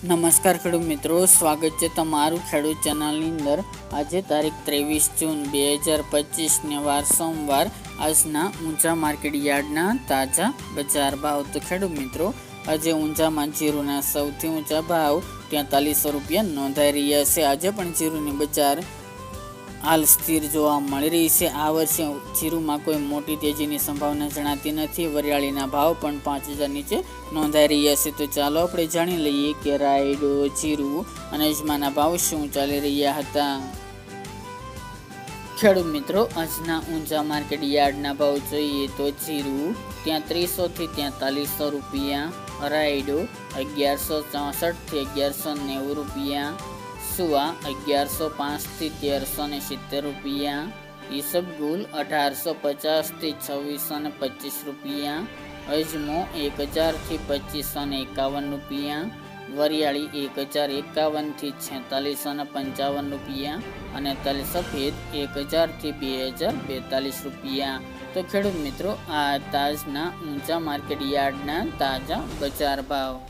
નમસ્કાર ખેડૂત મિત્રો, સ્વાગત છે તમારું ખેડૂત ચેનલની અંદર. આજે તારીખ ત્રેવીસ જૂન બે હજાર પચીસને વાર સોમવાર. આજના ઊંચા માર્કેટ યાર્ડના તાજા બજાર ભાવ. તો ખેડૂત મિત્રો, આજે ઊંચામાં જીરુના સૌથી ઊંચા ભાવ તેતાલીસો રૂપિયા નોંધાઈ રહ્યા છે. આજે પણ જીરુની બજાર હાલ સ્થિર જોવા મળી રહી છે. આ વર્ષે જીરુમાં કોઈ મોટી તેજીની સંભાવના જણાતી નથી. વરિયાળીના ભાવ પણ પાંચ હજાર નીચે નોંધાઈ રહ્યા છે. તો ચાલો આપણે જાણી લઈએ કે રાયડો, જીરું અને અજમાના ભાવ શું ચાલી રહ્યા હતા. ખેડૂત મિત્રો, આજના ઊંચા માર્કેટ યાર્ડના ભાવ જોઈએ તો જીરું ત્યાં ત્રીસોથી તેતાલીસો રૂપિયા, રાયડો અગિયારસો ચોસઠથી અગિયારસો નેવું રૂપિયા સુવા અગિયારસો પાંચથી તેરસો ને સિત્તેર રૂપિયા ઈસબગુલ અઢારસો પચાસથી છવ્વીસો ને પચીસ રૂપિયા, અજમો એક હજારથી પચીસો ને એકાવન રૂપિયા, વરિયાળી એક હજાર એકાવનથી છેતાલીસો ને પંચાવન રૂપિયા અને તલ સફેદ એક હજારથી બે હજાર બેતાલીસ રૂપિયા. તો ખેડૂત મિત્રો, આ તાજના ઊંચા માર્કેટ યાર્ડના તાજા બજાર ભાવ.